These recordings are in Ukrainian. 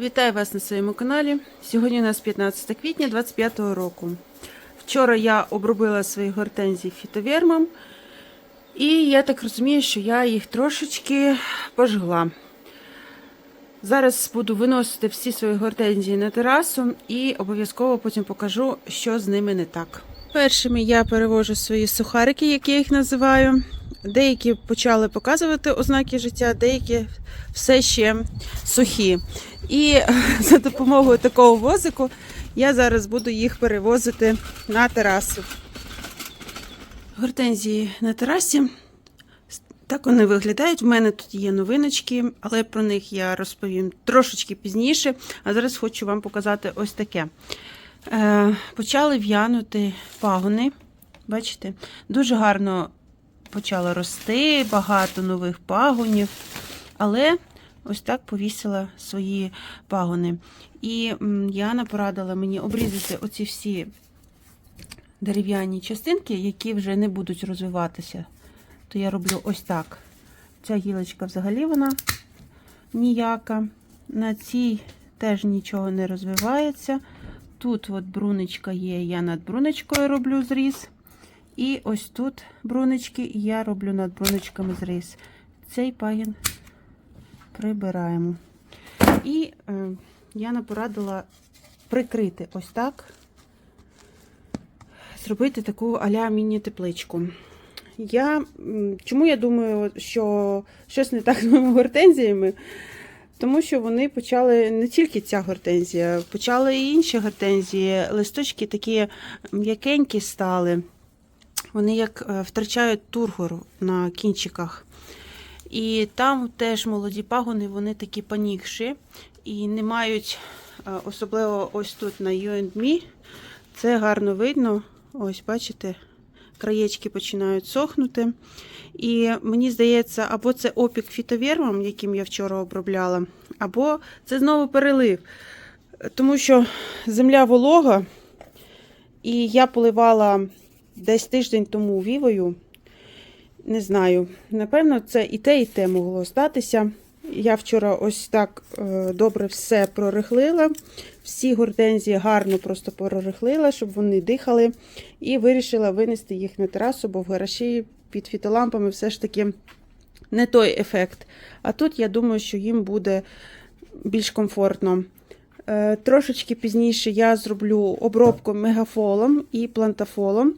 Вітаю вас на своєму каналі. Сьогодні у нас 15 квітня 25 року. Вчора я обробила свої гортензії фітовермом, і я так розумію, що я їх трошечки пожгла. Зараз буду виносити всі свої гортензії на терасу і обов'язково потім покажу, що з ними не так. Першими я перевожу свої сухарики, як я їх називаю. Деякі почали показувати ознаки життя, деякі все ще сухі. І за допомогою такого возику я зараз буду їх перевозити на терасу. Гортензії на терасі. Так вони виглядають. У мене тут є новиночки, але про них я розповім трошечки пізніше. А зараз хочу вам показати ось таке. Е, почали в'янути пагони. Бачите, дуже гарно почало рости, багато нових пагонів. Але ось так повісила свої пагони. І Яна порадила мені обрізати оці всі дерев'яні частинки, які вже не будуть розвиватися. То я роблю ось так. Ця гілочка взагалі вона ніяка. На цій теж нічого не розвивається. Тут от бруничка є, я над бруничкою роблю зріз. І ось тут брунички, я роблю над бруничками зріз. Цей пагін прибираємо. І е, я порадила прикрити ось так, зробити таку аля міні-тепличку. Я, чому я думаю, що щось не так з моїми гортензіями? Тому що вони почали не тільки ця гортензія, почали і інші гортензії. Листочки такі м'якенькі стали. Вони як е, втрачають тургор на кінчиках. І там теж молоді пагони, вони такі панікші і не мають, е, особливо ось тут на You це гарно видно. Ось, бачите, краєчки починають сохнути. І мені здається, або це опік фітовермом, яким я вчора обробляла, або це знову перелив. Тому що земля волога, і я поливала десь тиждень тому вівою. Не знаю, напевно, це і те, і те могло статися. Я вчора ось так е, добре все прорихлила. Всі гортензії гарно просто прорихлила, щоб вони дихали. І вирішила винести їх на терасу, бо в гаражі під фітолампами все ж таки не той ефект. А тут я думаю, що їм буде більш комфортно. Е, Трошечки пізніше я зроблю обробку мегафолом і плантафолом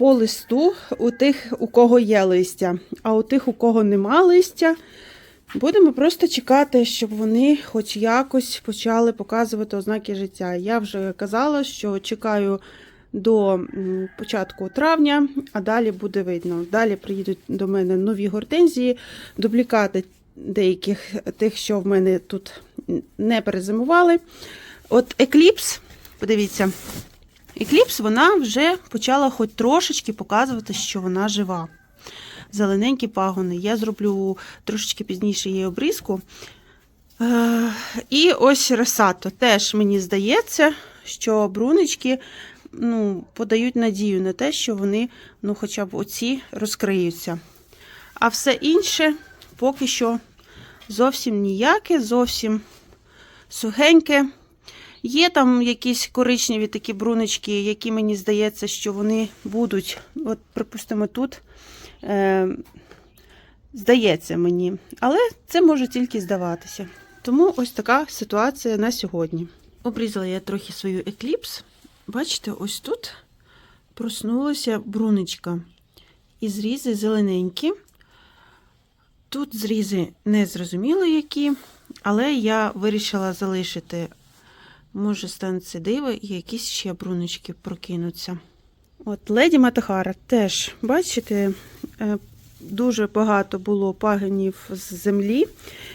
по листу у тих, у кого є листя. А у тих, у кого нема листя, будемо просто чекати, щоб вони хоч якось почали показувати ознаки життя. Я вже казала, що чекаю до початку травня, а далі буде видно. Далі приїдуть до мене нові гортензії, дублікати деяких тих, що в мене тут не перезимували. От екліпс, подивіться. Екліпс вона вже почала хоч трошечки показувати, що вона жива. Зелененькі пагони. Я зроблю трошечки пізніше її обрізку. Е, І ось ресато. Теж мені здається, що брунички ну, подають надію на те, що вони ну, хоча б оці розкриються. А все інше поки що зовсім ніяке, зовсім сухеньке. Є там якісь коричневі такі брунички, які мені здається, що вони будуть, от, припустимо, тут. Е, Здається мені, але це може тільки здаватися. Тому ось така ситуація на сьогодні. Обрізала я трохи свою екліпс. Бачите, ось тут проснулася бруничка. І зрізи зелененькі. Тут зрізи не зрозуміло які, але я вирішила залишити Може, станеться диво, і якісь ще бруночки прокинуться. От Леді Матахара теж, бачите, е, дуже багато було пагонів з землі.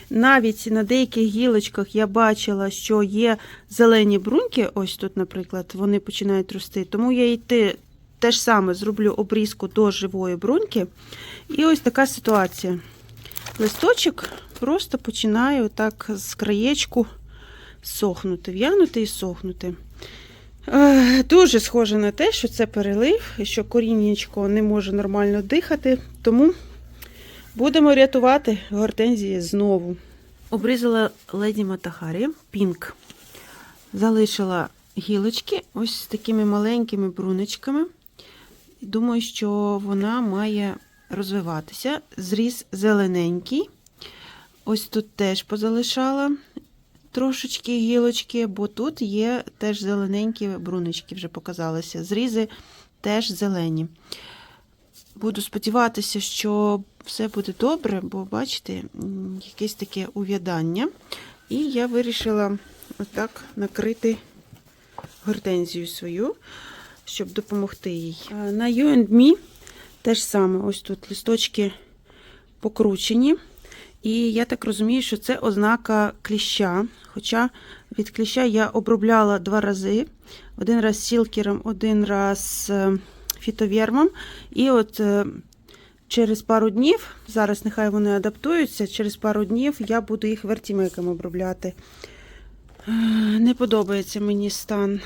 Навіть на деяких гілочках я бачила, що є зелені бруньки, ось тут, наприклад, вони починають рости. Тому я і те, ж саме зроблю обрізку до живої бруньки. І ось така ситуація. Листочок просто починає отак з краєчку сохнути, в'янути і сохнути. Е, Дуже схоже на те, що це перелив, що коріннячко не може нормально дихати, тому будемо рятувати гортензії знову. Обрізала леді Матахарі пінк. Залишила гілочки ось з такими маленькими бруничками. Думаю, що вона має розвиватися. Зріз зелененький. Ось тут теж позалишала трошечки гілочки, бо тут є теж зелененькі брунички, вже показалися. Зрізи теж зелені. Буду сподіватися, що все буде добре, бо бачите, якесь таке увядання. І я вирішила отак накрити гортензію свою, щоб допомогти їй. Е, На You and Me теж саме, ось тут листочки покручені. І я так розумію, що це ознака кліща. Хоча від кліща я обробляла два рази: один раз сілкером, один раз е, фітовєрмом. І от е, через пару днів, зараз нехай вони адаптуються, через пару днів я буду їх вертімеком обробляти. Е, Не подобається мені стан.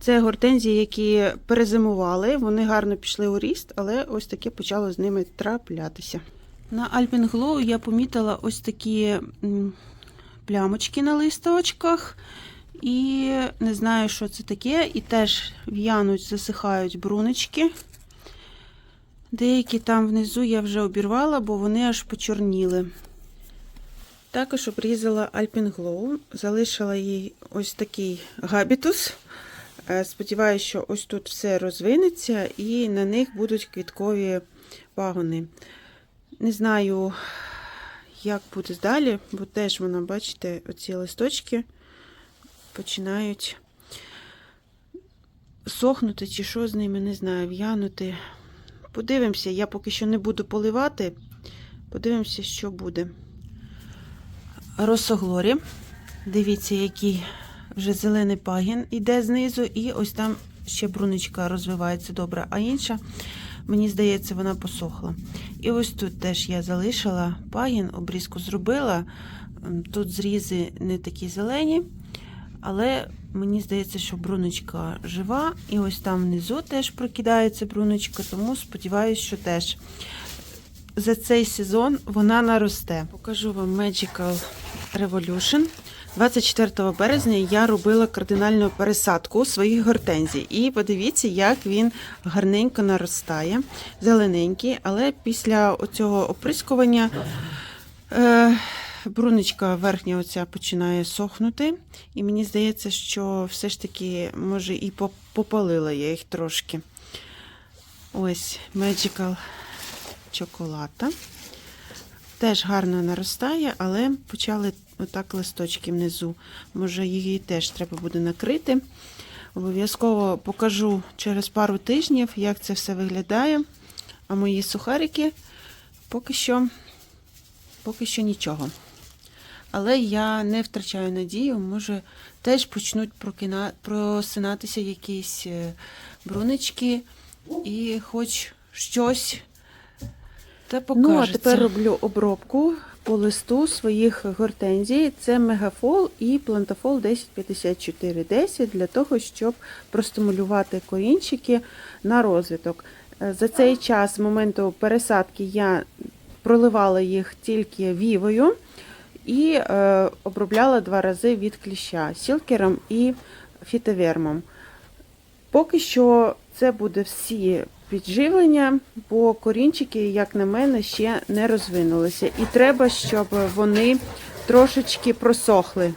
Це гортензії, які перезимували, вони гарно пішли у ріст, але ось таке почало з ними траплятися. На Glow я помітила ось такі плямочки на листочках. І не знаю, що це таке. І теж в'януть, засихають брунички. Деякі там внизу я вже обірвала, бо вони аж почорніли. Також обрізала Glow, залишила їй ось такий габітус. Е, Сподіваюся, що ось тут все розвинеться і на них будуть квіткові пагони. Не знаю, як буде далі, бо теж вона, бачите, оці листочки починають сохнути, чи що з ними, не знаю, в'янути. Подивимося, я поки що не буду поливати. Подивимося, що буде. Росоглорі. Дивіться, який вже зелений пагін іде знизу, і ось там ще бруничка розвивається добре, а інша, мені здається, вона посохла. І ось тут теж я залишила пагін, обрізку зробила. Тут зрізи не такі зелені, але мені здається, що бруночка жива. І ось там внизу теж прокидається бруночка, тому сподіваюся, що теж за цей сезон вона наросте. Покажу вам Magical Revolution. 24 березня я робила кардинальну пересадку своїх гортензій. І подивіться, як він гарненько наростає, зелененький, але після цього оприскування е, бруничка верхня оця починає сохнути. І мені здається, що все ж таки, може, і попалила я їх трошки. Ось Magical Chocolata. Теж гарно наростає, але почали отак листочки внизу. Може, її теж треба буде накрити. Обов'язково покажу через пару тижнів, як це все виглядає. А мої сухарики поки що, поки що нічого. Але я не втрачаю надію, може теж почнуть прокина... просинатися якісь е, брунички і хоч щось та покажеться. Ну, а тепер роблю обробку по листу своїх гортензій. Це Мегафол і Плантафол 105410 для того, щоб простимулювати корінчики на розвиток. Е, За цей час, з моменту пересадки, я проливала їх тільки вівою і е, обробляла два рази від кліща сілкером і фітовермом. Поки що це буде всі підживлення, бо корінчики, як на мене, ще не розвинулися. І треба, щоб вони трошечки просохли.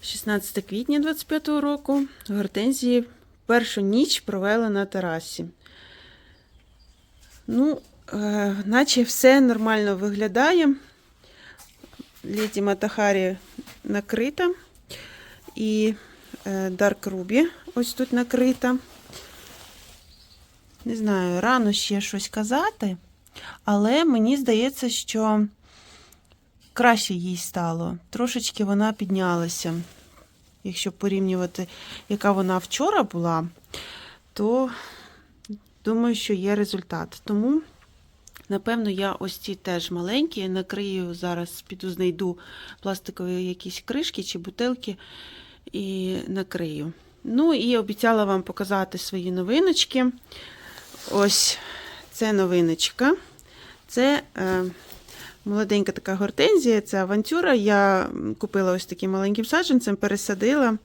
16 квітня 25 року гортензії першу ніч провели на терасі. Ну, е, наче все нормально виглядає. Леді Матахарі накрита. І е, Dark Ruby ось тут накрита. Не знаю, рано ще щось казати, але мені здається, що краще їй стало. Трошечки вона піднялася. Якщо порівнювати, яка вона вчора була, то думаю, що є результат. Тому, напевно, я ось ці теж маленькі, накрию зараз, піду знайду пластикові якісь кришки чи бутилки і накрию. Ну і обіцяла вам показати свої новиночки. Ось це новиночка. Це е, Молоденька така гортензія, це авантюра. Я купила ось таким маленьким саджанцем, пересадила.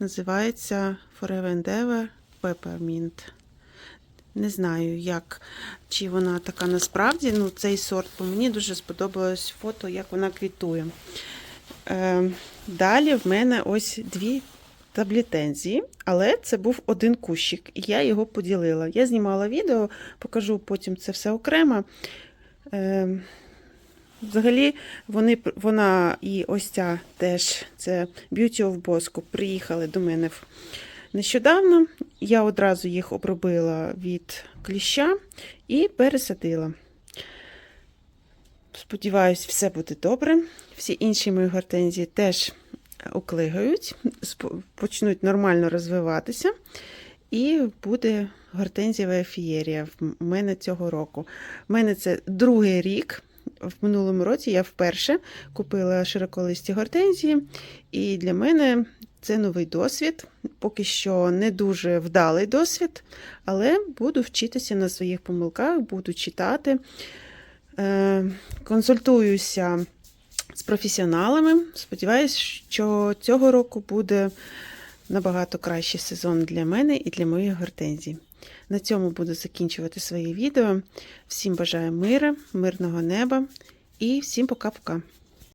Називається Forever and Ever Peppermint. Не знаю, як, чи вона така насправді, ну, цей сорт, бо мені дуже сподобалось фото, як вона квітує. Е, далі в мене ось дві таблітензії, але це був один кущик, і я його поділила. Я знімала відео, покажу потім це все окремо. Е, Взагалі, вони, вона і ось ця теж, це Beauty of Bosco, приїхали до мене нещодавно. Я одразу їх обробила від кліща і пересадила. Сподіваюсь, все буде добре. Всі інші мої гортензії теж оклигають, почнуть нормально розвиватися. І буде гортензієва фієрія в мене цього року. У мене це другий рік. В минулому році я вперше купила широколисті гортензії, і для мене це новий досвід. Поки що не дуже вдалий досвід, але буду вчитися на своїх помилках, буду читати, е, консультуюся з професіоналами. Сподіваюсь, що цього року буде набагато кращий сезон для мене і для моїх гортензій. На цьому буду закінчувати своє відео. Всім бажаю мира, мирного неба і всім пока-пока.